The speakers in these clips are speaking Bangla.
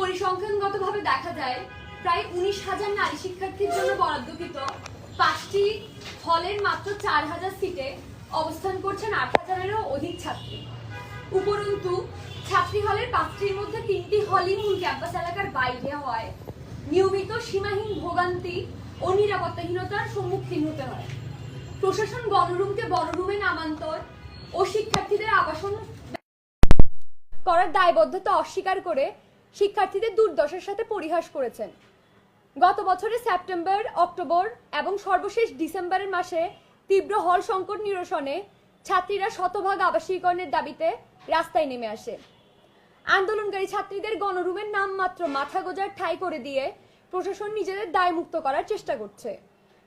পরিসংখ্যানগতভাবে দেখা যায়, প্রায় উনিশ হাজার নারী শিক্ষার্থীর জন্য বরাদ্দকৃত পাঁচটি হলের মাত্র চার হাজার সিটে অবস্থান করছেন আট হাজারেরও অধিক ছাত্রী। উপরন্তু, ছাত্রী হলের পাঁচটির মধ্যে তিনটি হলই মূল ক্যাম্পাস এলাকার বাইরে হয়। নিয়মিত সীমাহীন ভোগান্তি ও নিরাপত্তাহীনতার সম্মুখীন হতে হয়। প্রশাসন গণরুমকে বড়রুমে নামান্তর ও শিক্ষার্থীদের আবাসন করার দায়বদ্ধতা অস্বীকার করে শিক্ষার্থীদের দুর্দশার সাথে পরিহাস করেছেন। গত বছরের সেপ্টেম্বর, অক্টোবর এবং সর্বশেষ ডিসেম্বরের মাসে তীব্র হল সংকট নিরসনে ছাত্রীরা শতভাগ আবাসীকরণের দাবিতে রাস্তায় নেমে আসে। আন্দোলনকারী ছাত্রীদের গণরুমের নাম মাত্র মাথা গোজার ঠাই করে দিয়ে প্রশাসন নিজেদের দায় মুক্ত করার চেষ্টা করছে।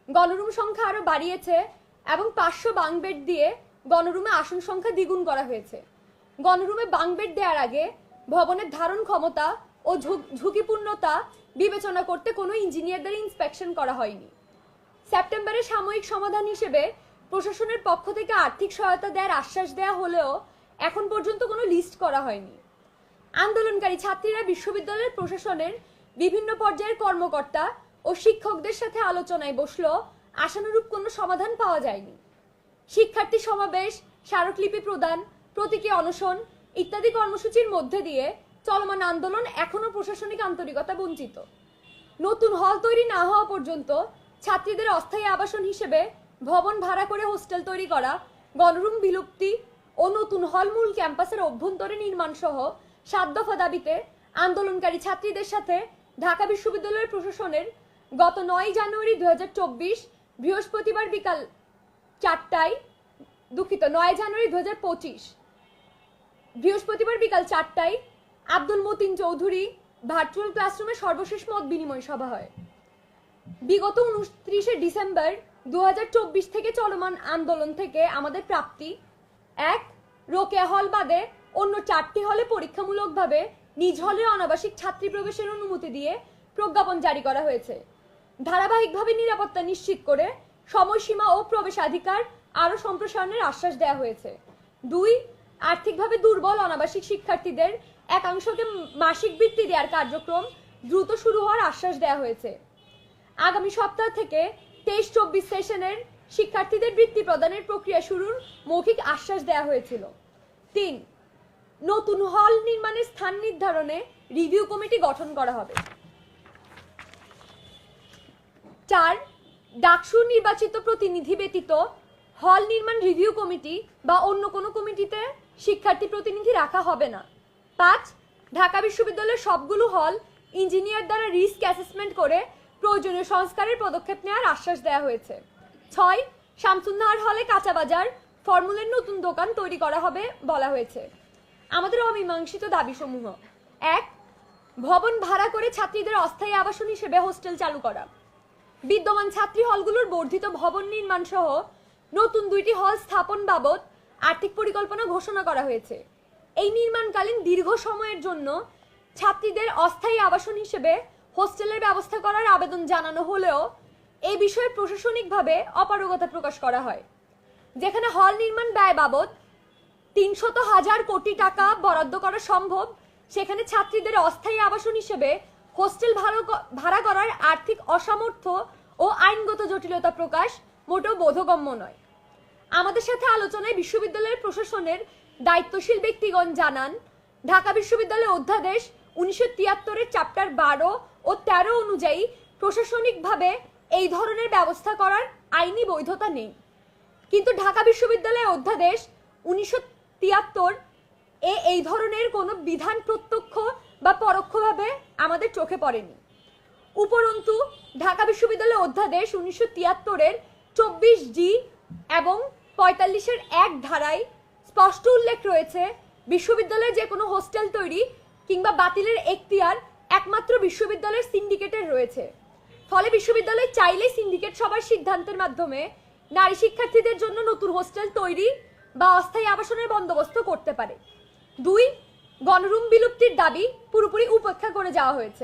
গণরুম সংখ্যা আরও বাড়িয়েছে এবং পাঁচশো বাং বেড দিয়ে গণরুমে আসন সংখ্যা দ্বিগুণ করা হয়েছে। গণরুমে বাং বেড দেওয়ার আগে ভবনের ধারণ ক্ষমতা ও ঝুঁকিপূর্ণতা বিবেচনা করতে কোনো ইঞ্জিনিয়ারদের ইন্সপেকশন করা হয়নি। সেপ্টেম্বরে সাময়িক সমাধান হিসেবে প্রশাসনের পক্ষ থেকে আর্থিক সহায়তা দেওয়ার আশ্বাস দেওয়া হলেও এখন পর্যন্ত কোনো লিস্ট করা হয়নি। আন্দোলনকারী ছাত্রীরা বিশ্ববিদ্যালয়ের প্রশাসনের বিভিন্ন পর্যায়ের কর্মকর্তা ও শিক্ষকদের সাথে আলোচনায় বসল, আশানুরূপ কোনো সমাধান পাওয়া যায়নি। শিক্ষার্থী সমাবেশ স্মারকলিপি প্রদান, প্রতীকী অনশন ইত্যাদি কর্মসূচির মধ্যে দিয়ে চলমান আন্দোলন এখনও প্রশাসনিক আন্তরিকতা বঞ্চিত। নতুন হল তৈরি না হওয়া পর্যন্ত ছাত্রীদের অস্থায়ী আবাসন হিসেবে ভবন ভাড়া করে হোস্টেল তৈরি করা গণরুম বিলুপ্তি ও নতুন হল মূল ক্যাম্পাসের অভ্যন্তরে নির্মাণ সহ সাত দফা দাবিতে আন্দোলনকারী ছাত্রীদের সাথে ঢাকা বিশ্ববিদ্যালয়ের প্রশাসনের গত নয় জানুয়ারি দুই হাজার চব্বিশ বৃহস্পতিবার বিকাল চারটায়, দুঃখিত, নয় জানুয়ারি দুই হাজার পঁচিশ বৃহস্পতিবার বিকাল চারটায় আব্দুল মতিন চৌধুরী ভার্চুয়াল ক্লাসরুমে সর্বশেষ মত বিনিময় সভা হয়। বিগত উনত্রিশে ডিসেম্বর দুহাজার চব্বিশ থেকে চলমান আন্দোলন থেকে আমাদের প্রাপ্তি, এক, রোকেয়া হল বাদে অন্য চারটি হলে পরীক্ষামূলকভাবে নিজ হলে অনাবাসিক ছাত্রী প্রবেশের অনুমতি দিয়ে প্রজ্ঞাপন জারি করা হয়েছে। ধারাবাহিকভাবে নিরাপত্তা নিশ্চিত করে সময়সীমা ও প্রবেশাধিকার আরও সম্প্রসারণের আশ্বাস দেওয়া হয়েছে। দুই আর্থিকভাবে দুর্বল অনাবাসিক শিক্ষার্থীদের একাংশকে মাসিক বৃত্তি দেওয়ার কার্যক্রম দ্রুত শুরু হওয়ার আশ্বাস দেওয়া হয়েছে। আগামী সপ্তাহ থেকে তেইশ চব্বিশ সেশনের শিক্ষার্থীদের বৃত্তি প্রদানের প্রক্রিয়া শুরুর মৌখিক আশ্বাস দেওয়া হয়েছিল। তিন, নতুন হল নির্মাণের স্থান নির্ধারণে রিভিউ কমিটি গঠন করা হবে। চার, ডাকসু নির্বাচিত প্রতিনিধি ব্যতীত হল নির্মাণ রিভিউ কমিটি বা অন্য কোনো কমিটিতে শিক্ষার্থী প্রতিনিধি রাখা হবে না। পাঁচ, ঢাকা বিশ্ববিদ্যালয়ের সবগুলো হল ইঞ্জিনিয়ার দ্বারা রিস্ক অ্যাসেসমেন্ট করে প্রয়োজনীয় সংস্কারের পদক্ষেপ নেওয়ার আশ্বাস দেওয়া হয়েছে। ছয়, শামসুন্নাহার হলে কাঁচা বাজার, ফর্মুলের নতুন দোকান তৈরি করা হবে বলা হয়েছে। আমাদের অমীমাংসিত দাবিসমূহ। এক, ভবন ভাড়া করে ছাত্রীদের অস্থায়ী আবাসন হিসেবে হোস্টেল চালু করা। বিদ্যমান ছাত্রী হলগুলোর বর্ধিত ভবন নির্মাণ সহ নতুন দুইটি হল স্থাপন বাবদ আর্থিক পরিকল্পনা ঘোষণা করা হয়েছে। এই নির্মাণকালীন দীর্ঘ সময়ের জন্য ছাত্রীদের অস্থায়ী আবাসন হিসেবে হোস্টেলের ব্যবস্থা করার আবেদন জানানো হলেও এই বিষয়ে প্রশাসনিকভাবে অপারগতা প্রকাশ করা হয়। যেখানে হল নির্মাণ ব্যয় বাবদ তিনশত হাজার কোটি টাকা বরাদ্দ করা সম্ভব, সেখানে ছাত্রীদের অস্থায়ী আবাসন হিসেবে হোস্টেল ভাড়া করার আর্থিক অসামর্থ্য ও আইনগত জটিলতা প্রকাশ মোটেও বোধগম্য নয়। আমাদের সাথে আলোচনায় বিশ্ববিদ্যালয়ের প্রশাসনের দায়িত্বশীল ব্যক্তিগণ জানান, ঢাকা বিশ্ববিদ্যালয়ের অধ্যাদেশ উনিশশো তিয়াত্তরের চ্যাপ্টার বারো ও তেরো অনুযায়ী প্রশাসনিকভাবে এই ধরনের ব্যবস্থা করার আইনি বৈধতা নেই। কিন্তু ঢাকা বিশ্ববিদ্যালয়ের অধ্যাদেশ উনিশশো তিয়াত্তর এ এই ধরনের কোনো বিধান প্রত্যক্ষ বা পরোক্ষভাবে আমাদের চোখে পড়েনি। উপরন্তু, ঢাকা বিশ্ববিদ্যালয়ের অধ্যাদেশ উনিশশো তিয়াত্তরের চব্বিশ জি এবং পঁয়তাল্লিশের এক ধারায় স্পষ্ট উল্লেখ রয়েছে বিশ্ববিদ্যালয়ে যে কোনো হোস্টেল তৈরি কিংবা বাতিলের এখতিয়ার একমাত্র বিশ্ববিদ্যালয়ের সিন্ডিকেটের রয়েছে। ফলে বিশ্ববিদ্যালয় চাইলেই সিন্ডিকেট সবার সিদ্ধান্তের মাধ্যমে নারী শিক্ষার্থীদের জন্য নতুন হোস্টেল তৈরি বা অস্থায়ী আবাসনের বন্দোবস্ত করতে পারে। দুই, গণরুম বিলুপ্তির দাবি পুরোপুরি উপেক্ষা করে যাওয়া হয়েছে।